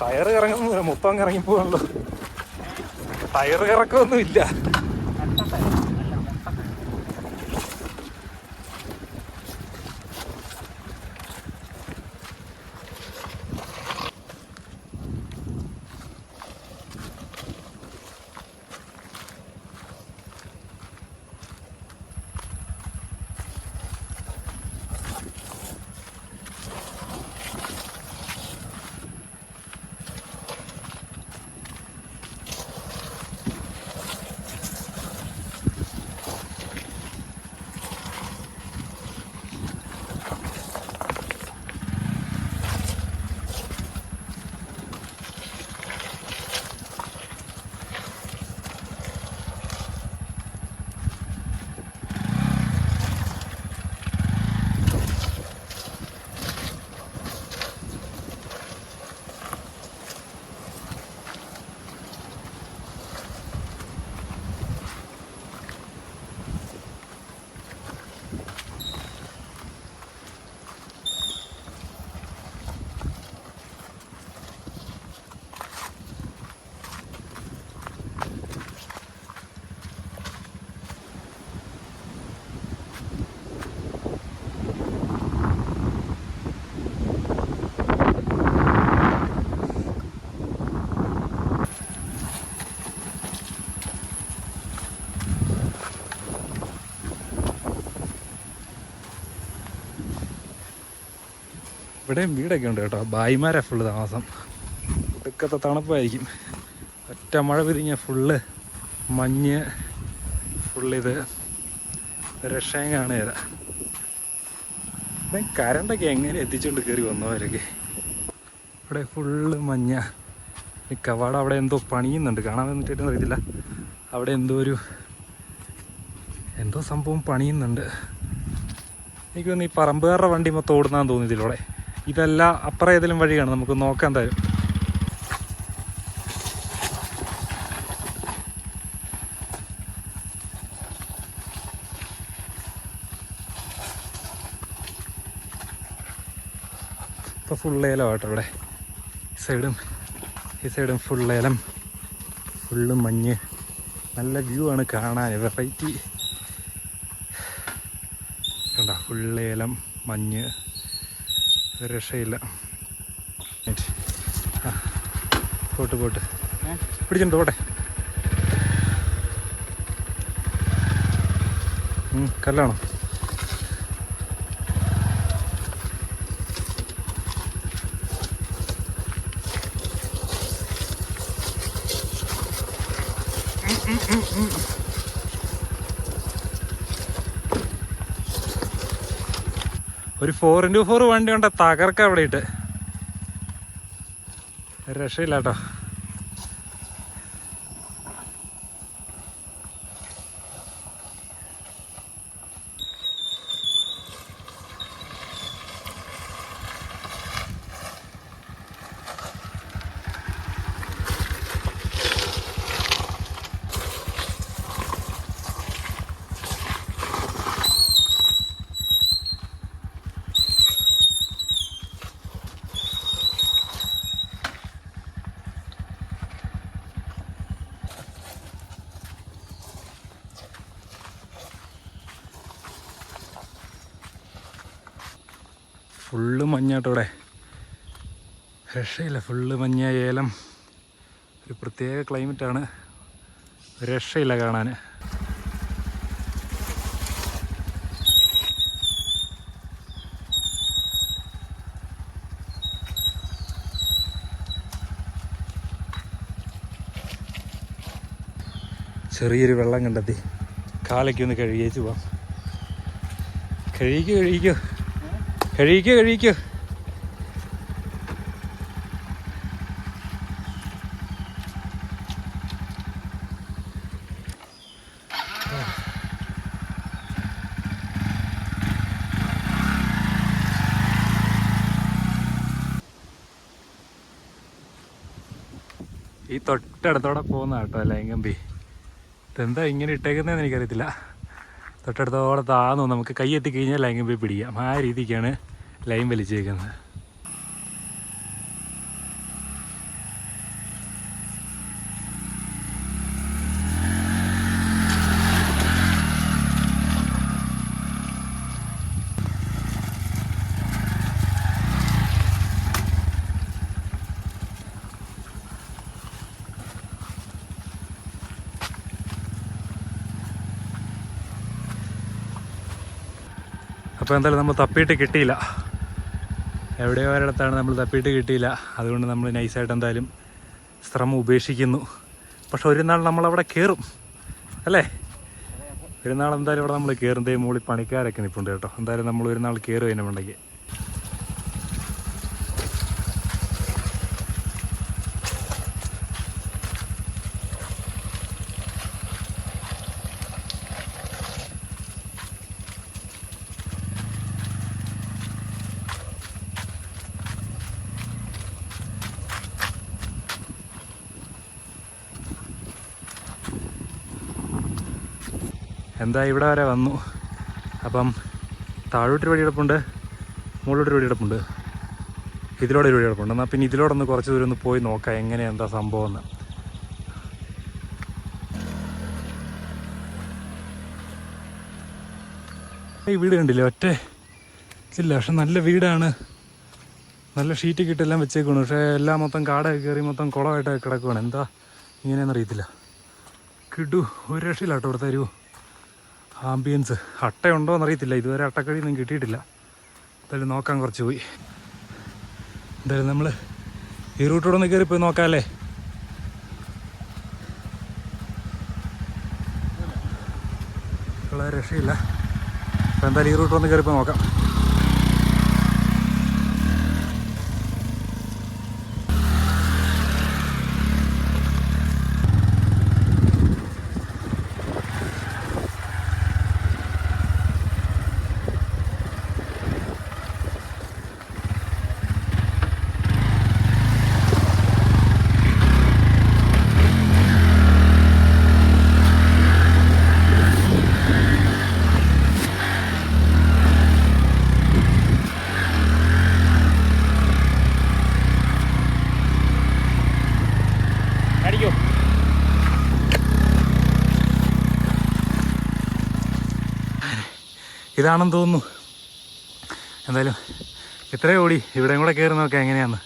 Tyre ഇറങ്ങുന്നില്ല മൊത്തം അങ്ങ് ഇറങ്ങിപ്പോകണല്ലോ ടയർ കറക്കമൊന്നും ഇല്ല ഇവിടെയും വീടൊക്കെ ഉണ്ട് കേട്ടോ. ബായിമാരാ ഫുള്ള് താമസം. ഒടുക്കത്തെ തണുപ്പായിരിക്കും. ഒറ്റ മഴ പിരിഞ്ഞ ഫുള്ള് മഞ്ഞ് ഫുള്ളിത് രക്ഷയും കാണുകയില്ല കരണ്ടൊക്കെ എങ്ങനെ എത്തിച്ചുകൊണ്ട് കയറി വന്നവരൊക്കെ ഇവിടെ ഫുള്ള് മഞ്ഞ. ഈ കവാട അവിടെ എന്തോ പണിയുന്നുണ്ട്. കാണാൻ വന്നിട്ടൊന്നും അറിയത്തില്ല. അവിടെ എന്തോ ഒരു എന്തോ സംഭവം പണിയുന്നുണ്ട്. എനിക്ക് തോന്നുന്നു ഈ പറമ്പുകാരുടെ വണ്ടി മൊത്തം ഓടുന്നാന്ന് തോന്നി ഇതിലൂടെ ഇതല്ല അപ്പുറം ഏതെങ്കിലും വഴിയാണ്. നമുക്ക് നോക്കാൻ തരും. ഇപ്പൊ ഫുൾ ഏലം ആട്ടോ ഇവിടെ. ഈ സൈഡും ഈ സൈഡും ഫുൾ ഏലം ഫുള്ള് മഞ്ഞ്. നല്ല വ്യൂ ആണ് കാണാൻ. വെറൈറ്റി കണ്ട? ഫുൾ ഏലം മഞ്ഞ്. രക്ഷയില്ല. പോട്ട് പോട്ട്. പിടിച്ചിട്ടുണ്ട് പോട്ടെ. കല്ലാണോ? ഒരു ഫോർ ഇന്റു ഫോർ വണ്ടി കൊണ്ട് തകർക്ക അവിടെ ഇട്ട് രക്ഷയില്ല കേട്ടോ ഫുള്ള് മഞ്ഞാട്ടോ ഇവിടെ രക്ഷയില്ല ഫുള്ള് മഞ്ഞ ഏലം. ഒരു പ്രത്യേക ക്ലൈമറ്റാണ്. രക്ഷയില്ല കാണാൻ ചെറിയൊരു വെള്ളം കണ്ടെത്തി. കാലൊക്കെ ഒന്ന് കഴുകിയേച്ച് പോവാം. കഴുകിക്കോ കഴുകിക്കോ? കഴിക്കോ കഴിക്കോ. ഈ തൊട്ടടുത്തോടെ പോകുന്ന കേട്ടോ ലൈങ്കമ്പി ഇതെന്താ ഇങ്ങനെ ഇട്ടേക്കുന്നതെന്ന് എനിക്കറിയത്തില്ല. തൊട്ടടുത്തോടെ താന്നു നമുക്ക് കൈ എത്തിക്കഴിഞ്ഞാൽ ലൈംഗമ്പി പിടിക്കാം. ആ രീതിക്കാണ് ലൈൻ വലിച്ചേക്കുന്നത്. അപ്പോൾ എന്തായാലും നമ്മൾ തപ്പിയിട്ട് കിട്ടിയില്ല. എവിടെയോ ഒരിടത്താണ് നമ്മൾ തപ്പിയിട്ട് കിട്ടിയില്ല. അതുകൊണ്ട് നമ്മൾ നൈസായിട്ട് എന്തായാലും ശ്രമം ഉപേക്ഷിക്കുന്നു. പക്ഷെ ഒരു നാൾ നമ്മളവിടെ കയറും അല്ലേ? ഒരു നാൾ എന്തായാലും ഇവിടെ നമ്മൾ കയറുന്നതേ മുകളിൽ പണിക്കാരൊക്കെ നിൽപ്പുണ്ട് കേട്ടോ. എന്തായാലും നമ്മൾ ഒരു നാൾ കയറും എന്താ ഇവിടെ വരെ വന്നു? അപ്പം താഴോട്ടൊരു വഴി മുകളിലോട്ടൊരു വഴി ഇതിലൂടെ ഒരു വഴി എന്നാൽ പിന്നെ ഇതിലൂടെ ഒന്ന് കുറച്ച് ദൂരം ഒന്ന് പോയി നോക്കാം എങ്ങനെ എന്താ സംഭവം എന്ന് ഈ വീട് കണ്ടില്ലേ? ഒറ്റ ഇല്ല പക്ഷെ നല്ല വീടാണ്. നല്ല ഷീറ്റ് കിട്ടെല്ലാം വെച്ചേക്കാണ് പക്ഷേ എല്ലാം മൊത്തം കാടൊക്കെ കയറി മൊത്തം കുളമായിട്ടൊക്കെ കിടക്കുവാണ്. എന്താ ഇങ്ങനെയൊന്നും അറിയത്തില്ല. കിടു ഒരു രക്ഷയില്ല കേട്ടോ ഇവിടുത്തെ ഒരു ആംബിയൻസ്. അട്ടയുണ്ടോ എന്നറിയത്തില്ല ഇതുവരെ അട്ടക്കടിയൊന്നും കിട്ടിയിട്ടില്ല. എന്തായാലും നോക്കാൻ കുറച്ച് പോയി എന്തായാലും നമ്മൾ ഈ റൂട്ടോടെ ഒന്ന് കയറി പോയി നോക്കാമല്ലേ രക്ഷയില്ല എന്തായാലും ഈ റൂട്ട് വന്ന് കയറി പോയി നോക്കാം. അടിക്കോ ഇതാണെന്ന് തോന്നുന്നു. എന്തായാലും ഇത്രയും ഓടി. ഇവിടെയും കൂടെ കയറി നോക്കാം എങ്ങനെയാന്ന്.